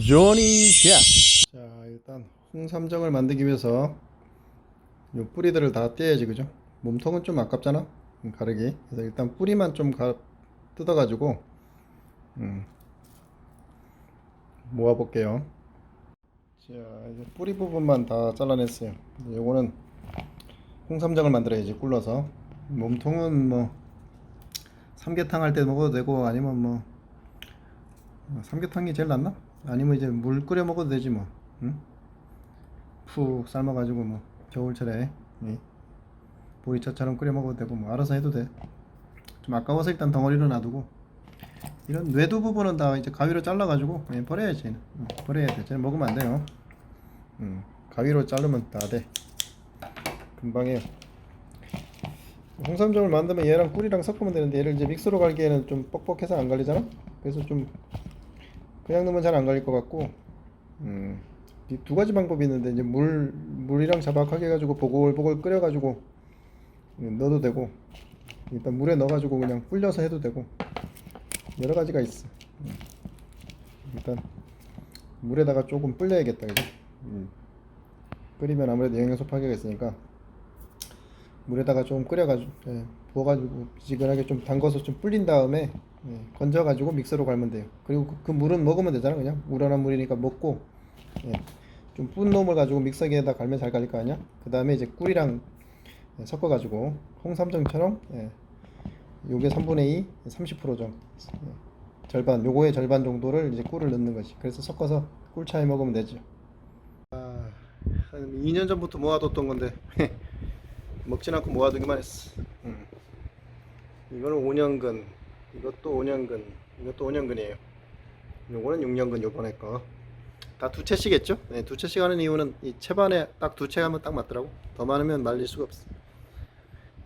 조니 셰프 자 일단 홍삼정을 만들기 위해서 요 뿌리들을 다 떼야지 그죠? 몸통은 좀 아깝잖아? 음, 가르기. 그래서 일단 뿌리만 좀 가, 뜯어가지고 음, 모아 볼게요. 자 이제 뿌리 부분만 다 잘라냈어요. 요거는 홍삼정을 만들어야지 굴러서. 몸통은 뭐 삼계탕 할 때 먹어도 되고 아니면 뭐 어, 삼계탕이 제일 낫나? 아니면 이제 물 끓여 먹어도 되지 뭐. 응? 푹 삶아가지고 뭐 겨울철에 이 보리차처럼 끓여 먹어도 되고 뭐 알아서 해도 돼. 좀 아까워서 일단 덩어리로 놔두고 이런 뇌두 부분은 다 이제 가위로 잘라가지고 그냥 버려야지. 응, 버려야 돼. 쟤는 먹으면 안 돼요. 응, 가위로 자르면 다 돼. 금방 해요. 홍삼정을 만들면 얘랑 꿀이랑 섞으면 되는데 얘를 이제 믹서로 갈기에는 좀 뻑뻑해서 안 갈리잖아. 그래서 좀 그냥 넣으면 잘 안 갈릴 것 같고 음, 이두 가지 방법이 있는데 이제 물 물이랑 자박하게 해가지고 보글보글 끓여가지고 음, 넣어도 되고 일단 물에 넣어가지고 그냥 불려서 해도 되고 여러 가지가 있어. 음. 일단 물에다가 조금 불려야겠다 그죠? 음. 끓이면 아무래도 영양소 파괴가 있으니까 물에다가 좀 끓여가지고 예, 부어가지고 미지근하게 좀 담궈서 좀 불린 다음에 예, 건져가지고 믹서로 갈면 돼요. 그리고 그, 그 물은 먹으면 되잖아 그냥 우러난 물이니까 먹고 예, 좀뿐 놈을 가지고 믹서기에다 갈면 잘 갈릴 거 아니야? 그 다음에 이제 꿀이랑 예, 섞어가지고 홍삼정처럼 예, 요게 3분의 2, 30% 정도 예, 절반 요거의 절반 정도를 이제 꿀을 넣는 거지. 그래서 섞어서 꿀차에 먹으면 되죠. 아, 한 2년 전부터 모아뒀던 건데 먹진 않고 모아두기만 했어. 음. 이거는 5년근, 이것도 5년근, 이것도 5년근이에요. 요거는 6년근 요번에 거. 다 두 채씩 했죠? 네, 두 채씩 하는 이유는 이 채반에 딱 두 채 하면 딱 맞더라고. 더 많으면 말릴 수가 없어.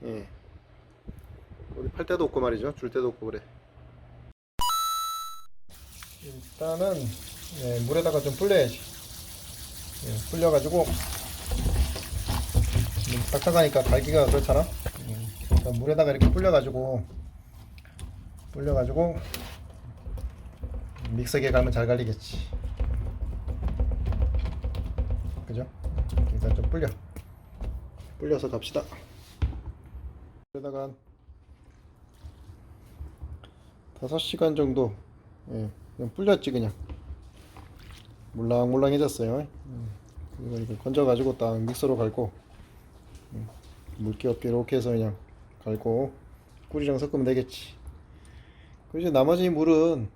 예. 우리 팔 때도 없고 말이죠. 줄 때도 없고 그래. 일단은 예, 물에다가 좀 불려야지. 예, 불려가지고 좀 딱딱하니까 갈기가 그렇잖아. 음, 그러니까 물에다가 이렇게 불려가지고 불려가지고 믹서기에 가면 잘 갈리겠지. 그죠? 일단 좀 불려. 불려서 갑시다. 여기다가 5시간 정도 예, 그냥 불렸지 그냥 물랑물랑해졌어요 음, 그리고 이렇게 건져가지고 딱 믹서로 갈고 음, 물기 없게 이렇게 해서 그냥 갈고 꿀이랑 섞으면 되겠지 그리고 이제 나머지 물은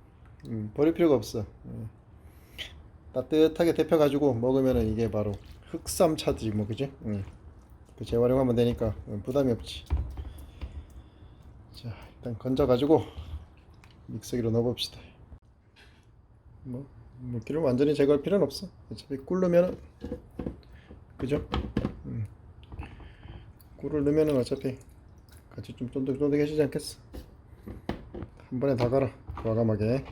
음, 버릴 필요가 없어 음. 따뜻하게 데펴 가지고 먹으면은 이게 바로 흑삼차지 뭐 그지? 음. 그 재활용하면 되니까 음, 부담이 없지 자 일단 건져 가지고 믹서기로 넣어 봅시다 뭐 물기를 완전히 제거할 필요는 없어 어차피 꿀 넣으면은 그죠? 음. 꿀을 넣으면은 어차피 같이 좀 쫀득쫀득해지지 않겠어. 한 번에 다 갈아 과감하게.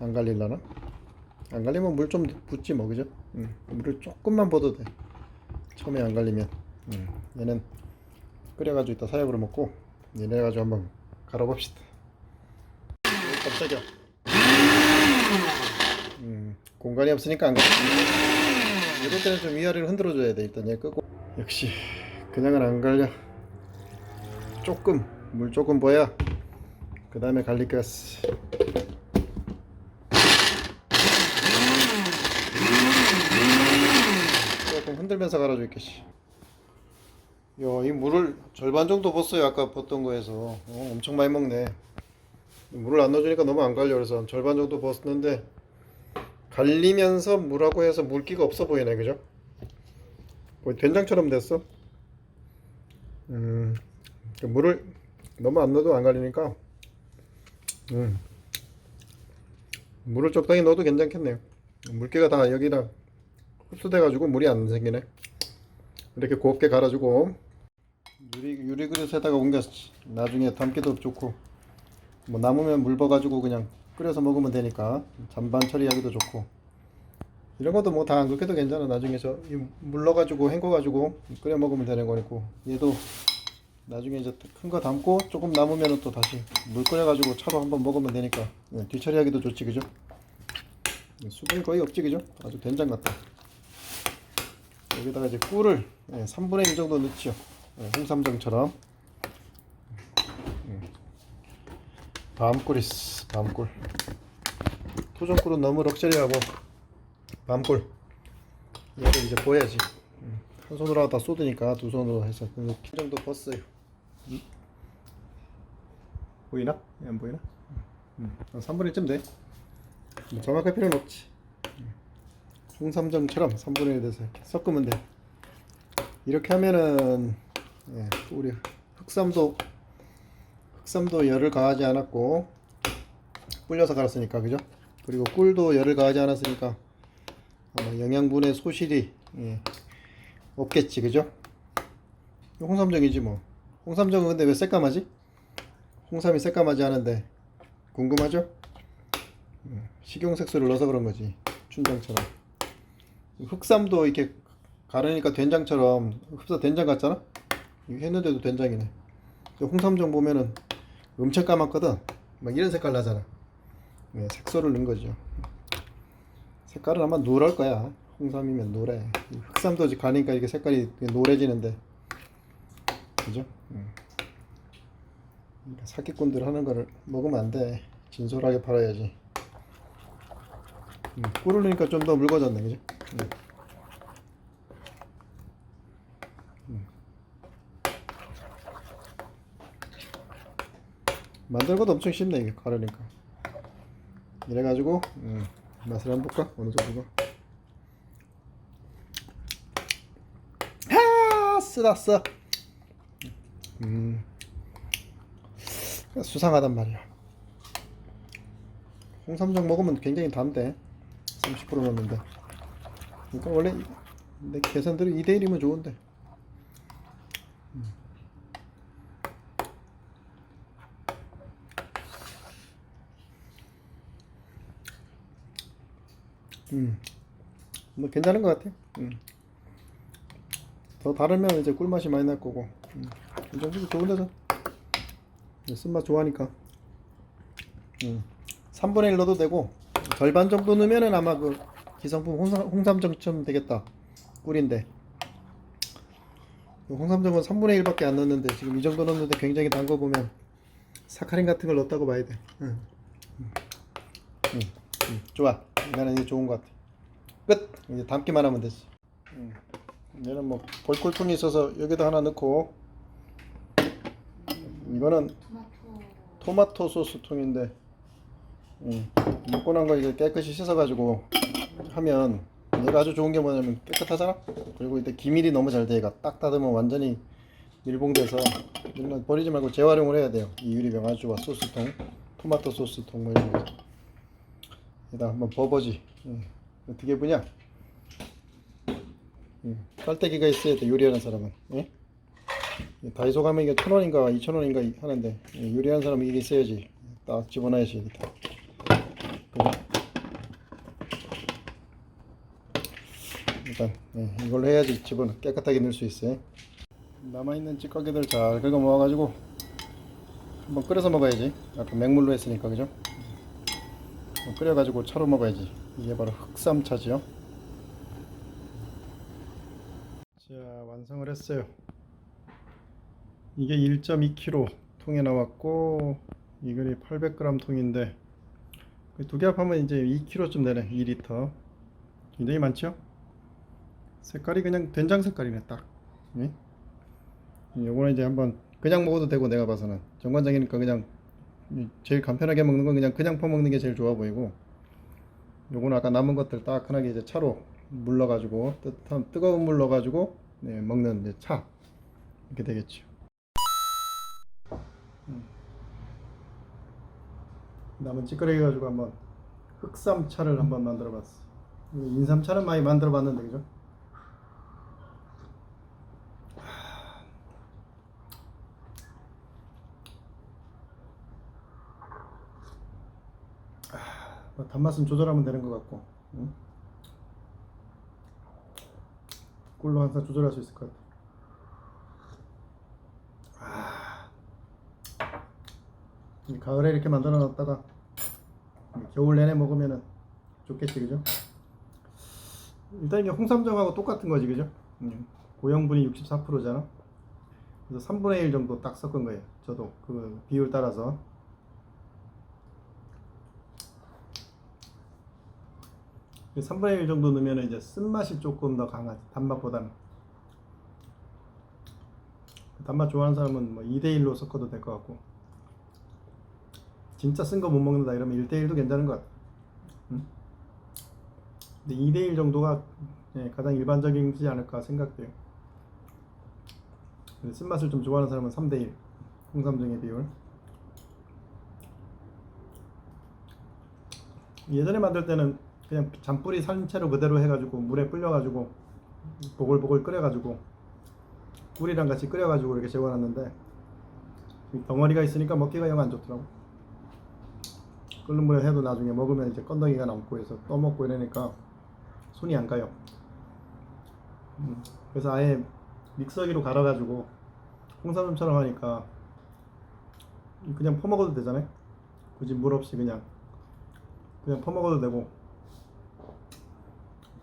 안 갈릴라나? 안 갈리면 물 좀 붓지 뭐 그죠? 음, 물을 조금만 부어도 돼. 처음에 안 갈리면. 음, 얘는 끓여가지고 이따 사약으로 먹고 얘네 가지고 한번 갈아봅시다. 오, 깜짝이야. 음, 공간이 없으니까 안 갈아 이럴 때는 좀 위아래로 흔들어 줘야 돼 일단 얘 끄고 역시 그냥은 안 갈려 조금 물 조금 부어야 그 다음에 갈릭가스 조금 흔들면서 갈아줄게 씨. 야, 이 물을 절반 정도 붓어요. 아까 붓던 거에서. 어, 엄청 많이 먹네. 물을 안 넣어주니까 너무 안 갈려. 그래서 절반 정도 붓었는데, 갈리면서 물하고 해서 물기가 없어 보이네. 그죠? 거의 된장처럼 됐어. 음, 그 물을 너무 안 넣어도 안 갈리니까, 음, 물을 적당히 넣어도 괜찮겠네요. 물기가 다 여기다 흡수돼 가지고 물이 안 생기네. 이렇게 곱게 갈아주고 유리 유리 그릇에다가 옮겼지. 나중에 담기도 좋고 뭐 남으면 물 버 가지고 그냥 끓여서 먹으면 되니까 잔반 처리하기도 좋고 이런 것도 뭐 다 안 그렇게도 괜찮아. 나중에 저물 넣어가지고 헹궈가지고 끓여 먹으면 되는 거니까 얘도 나중에 이제 큰 거 담고 조금 남으면 또 다시 물 끓여가지고 차로 한번 먹으면 되니까 예, 뒤처리하기도 좋지 그죠? 예, 수분이 거의 없지 그죠? 아주 된장 같다. 여기다가 이제 꿀을 예, 3분의 1 정도 넣죠. 예, 홍삼정처럼. 밤꿀이스 밤꿀. 토종꿀은 너무 럭셔리하고 밤꿀. 얘를 이제 보야지. 음, 한 손으로 다 쏟으니까 두 손으로 해서 이렇게 정도 벗어요. 음? 보이나? 예, 안 보이나? 음, 한 3분의 1쯤 돼. 뭐 정확할 필요는 없지. 음. 홍삼정처럼 3분의 1 돼서 이렇게 섞으면 돼. 이렇게 하면은 예, 또 우리 흑삼도 흑삼도 열을 가하지 않았고 불려서 갈았으니까 그죠? 그리고 꿀도 열을 가하지 않았으니까 아마 영양분의 소실이 예, 없겠지 그죠? 홍삼정이지 뭐 홍삼정은 근데 왜 새까마지? 홍삼이 새까마지 않은데 궁금하죠? 음, 식용색소를 넣어서 그런 거지 춘장처럼 흑삼도 이렇게 가르니까 된장처럼 흡사 된장 같잖아? 했는데도 된장이네 그 홍삼정 보면은 엄청 까맣거든 막 이런 색깔 나잖아 네, 색소를 넣은 거죠 색깔은 아마 노랄 거야 홍삼이면 노래 흑삼도 가니까 이게 색깔이 노래지는데 그죠? 음. 그러니까 사기꾼들 하는 거를 먹으면 안돼 진솔하게 팔아야지 음, 꿀을 넣으니까 좀 더 묽어졌네 그죠? 음. 음. 것도 엄청 쉽네 이게 가르니까. 이래가지고 음, 맛을 한번 볼까? 어느 정도가? 아 쓰다 써 음, 수상하단 말이야. 홍삼정 먹으면 굉장히 단데. 30% 넣는데. 그러니까 원래 이- 내 계산대로 2대1이면 좋은데 음, 뭐 괜찮은 것 같아. 음. 더 다르면 이제 꿀맛이 많이 날 거고. 음. 이 정도도 좋은 데서. 쓴맛 좋아하니까. 음. 3분의 1 넣어도 되고 절반 정도 넣으면은 아마 그 기성품 홍삼, 홍삼정처럼 되겠다. 꿀인데. 그 홍삼정은 3분의 1밖에 안 넣었는데 지금 이 정도 넣었는데 굉장히 단 거 보면 사카린 같은 걸 넣었다고 봐야 돼. 응. 음. 음. 음. 좋아. 이거는 이게 좋은 것 같아. 끝. 이제 담기만 하면 되지. 음. 얘는 뭐 볼꿀통이 있어서 여기다 하나 넣고 이거는 토마토 소스 통인데 음, 먹고 난 거 이제 깨끗이 씻어가지고 하면 얘가 아주 좋은 게 뭐냐면 깨끗하잖아 그리고 이때 기밀이 너무 잘돼 얘가 딱 닫으면 완전히 밀봉돼서 버리지 말고 재활용을 해야 돼요 이 유리병 아주 좋아 소스통 토마토 소스통 뭐 이런 거 여기다 한번 버버지. 음, 어떻게 보냐? 음, 깔때기가 있어야 돼 요리하는 사람은. 예? 이 다이소 가면 이게 천 원인가 이천 원인가 이- 하는데 예, 요리하는 사람은 이게 있어야지. 딱 집어넣어야지 여기다? 일단 예, 이걸로 해야지 집어넣 깨끗하게 넣을 수 있어요. 남아있는 찌꺼기들 잘 긁어 모아가지고 한번 끓여서 먹어야지. 아까 맹물로 했으니까 그죠? 한번 끓여가지고 차로 먹어야지. 이게 바로 흑삼차지요? 자 완성을 했어요. 이게 1.2kg 통에 나왔고 이거이 800g 통인데 그두개 합하면 이제 2kg쯤 되네 2리터. 굉장히 많죠? 색깔이 그냥 된장 색깔이네 딱. 예? 요거는 이제 한번 그냥 먹어도 되고 내가 봐서는. 정관장이니까 그냥 이 제일 간편하게 먹는 건 그냥 그냥 퍼먹는 게 제일 좋아 보이고 요거는 아까 남은 것들 따끈하게 이제 차로 물 넣어가지고 뜨, 뜨거운 물 넣어 가지고 네, 먹는 이제 차 이렇게 되겠죠 남은 찌끄레기 가지고 한번 흑삼차를 한번 만들어 봤어. 인삼차는 많이 만들어 봤는데 그죠? 단맛은 조절하면 되는 것 같고 응? 꿀로 항상 조절할 수 있을 것 같아. 아, 이 가을에 이렇게 만들어 놨다가 겨울 내내 먹으면은 좋겠지 그죠? 일단 이게 홍삼정하고 똑같은 거지 그죠? 음, 고형분이 64%잖아. 그래서 3분의 1 정도 딱 섞은 거예요. 저도 그 비율 따라서. 3분의 1 정도 넣으면 이제 쓴맛이 조금 더 강하지. 단맛보다는. 단맛 좋아하는 사람은 뭐 2대 1로 섞어도 될 것 같고. 진짜 쓴 거 못 먹는다 이러면 1대 1도 괜찮은 것 같아. 응? 근데 2대 1 정도가 예, 가장 일반적이지 않을까 생각돼요 쓴맛을 좀 좋아하는 사람은 3대 1 홍삼정의 비율. 예전에 만들 때는 그냥 잔뿌리 산 채로 그대로 해가지고 물에 불려가지고 보글보글 끓여가지고 꿀이랑 같이 끓여가지고 이렇게 재워놨는데 이 덩어리가 있으니까 먹기가 영 안 좋더라고. 끓는 물에 해도 나중에 먹으면 이제 건더기가 남고 해서 떠먹고 이러니까 손이 안 가요. 음, 그래서 아예 믹서기로 갈아가지고 홍삼점처럼 하니까 그냥 퍼먹어도 되잖아요. 굳이 물 없이 그냥. 그냥 퍼먹어도 되고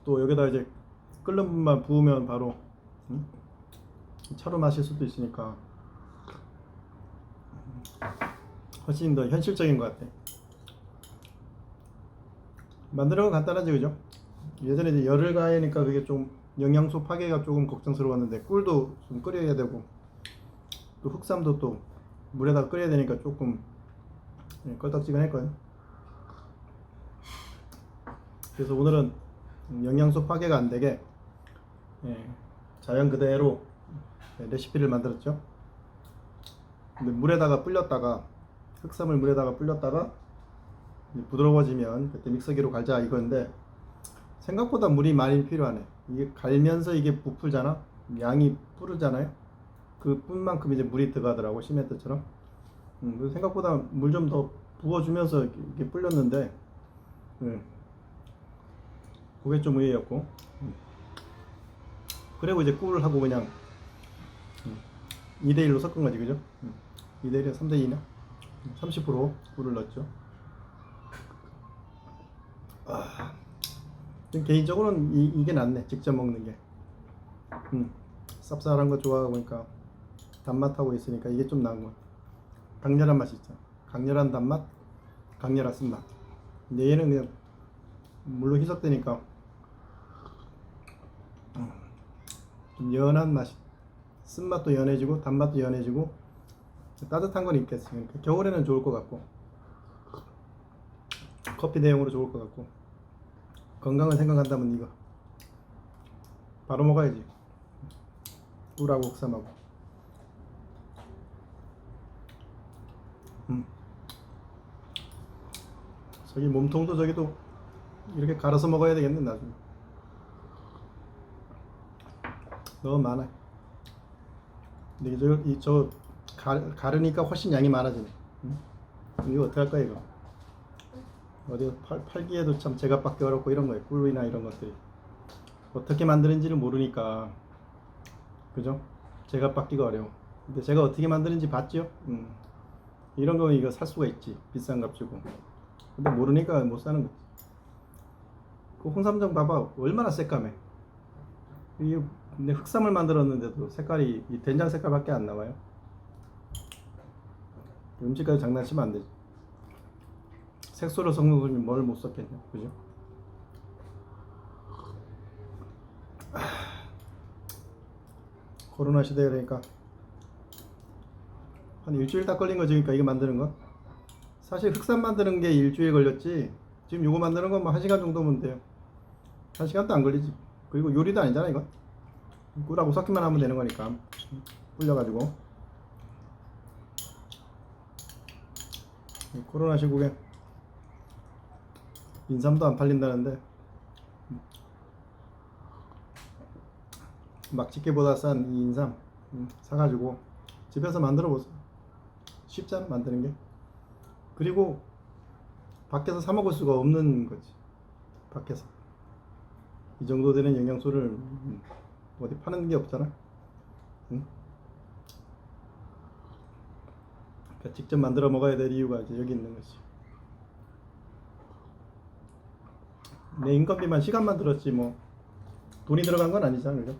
또 여기다 이제 끓는 물만 부으면 바로 음? 차로 마실 수도 있으니까 훨씬 더 현실적인 것 같아. 만드는 건 간단하지 그죠? 예전에 이제 열을 가하니까 그게 좀 영양소 파괴가 조금 걱정스러웠는데 꿀도 좀 끓여야 되고 또 흑삼도 또 물에다 끓여야 되니까 조금 예, 껄떡지근했거든. 그래서 오늘은 영양소 파괴가 안 되게 예, 자연 그대로 네, 레시피를 만들었죠. 근데 물에다가 불렸다가 흑삼을 물에다가 불렸다가 부드러워지면 그때 믹서기로 갈자 이건데 생각보다 물이 많이 필요하네. 이게 갈면서 이게 부풀잖아. 양이 뿌르잖아요. 그 뿐만큼 이제 물이 들어가더라고 시멘트처럼. 음, 생각보다 물 좀 더 부어주면서 이렇게 불렸는데, 음, 그게 좀 의외였고. 음. 그리고 이제 꿀을 하고 그냥 2대 1로 섞은 거지, 그죠? 2대 1에 3대 2나? 30% 꿀을 넣었죠. 아, 좀 개인적으로는 이, 이게 낫네, 직접 먹는 게. 음, 쌉쌀한 거 좋아하고 그러니까 단맛하고 있으니까 이게 좀 나은 것 같아. 강렬한 맛이 있잖아. 강렬한 단맛, 강렬한 쓴맛. 근데 얘는 그냥 물로 희석되니까 음, 좀 연한 맛이 쓴맛도 연해지고 단맛도 연해지고 따뜻한 건 있겠어요. 그러니까 겨울에는 좋을 것 같고 커피 대용으로 좋을 것 같고 건강을 생각한다면 이거 바로 먹어야지. 꿀하고 흑삼하고. 음. 저기 몸통도 저기도 이렇게 갈아서 먹어야 되겠네 나중에. 너무 많아. 근데 저, 이, 저 가, 가르니까 훨씬 양이 많아지네. 응? 이거 어떡할 거야 이거? 어디 팔, 팔기에도 참 제값밖에 어렵고 이런 거예요. 꿀이나 이런 것들이 어떻게 만드는지를 모르니까 그죠? 제값받기가 어려워. 근데 제가 어떻게 만드는지 봤죠? 음. 이런 거 이거 살 수가 있지 비싼 값 주고. 근데 모르니까 못 사는 거지. 그 홍삼정 봐봐 얼마나 새까매. 이게 근데 흑삼을 만들었는데도 색깔이 이 된장 색깔밖에 안 나와요. 음식까지 장난치면 안 되지. 색소를 섞는 거니 뭘못 섞겠냐, 그죠? 아, 코로나 시대 그러니까 한 일주일 딱 걸린 거지, 그러니까 이거 만드는 거. 사실 흑삼 만드는 게 일주일 걸렸지. 지금 이거 만드는 건 뭐 한 시간 정도면 돼요. 한 시간도 안 걸리지. 그리고 요리도 아니잖아, 이거. 꿀하고 섞기만 하면 되는 거니까. 불려가지고. 이 코로나 시국에 인삼도 안 팔린다는데. 막집게보다 싼 이 인삼 음, 사가지고 집에서 만들어 보세요. 쉽잖아 만드는 게. 그리고 밖에서 사 먹을 수가 없는 거지. 밖에서. 이 정도 되는 영양소를 음, 어디 파는 게 없잖아. 응? 그러니까 직접 만들어 먹어야 될 이유가 이제 여기 있는 거지. 내 인건비만 시간만 들었지 뭐 돈이 들어간 건 아니잖아, 그죠?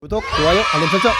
구독, 좋아요, 알림 설정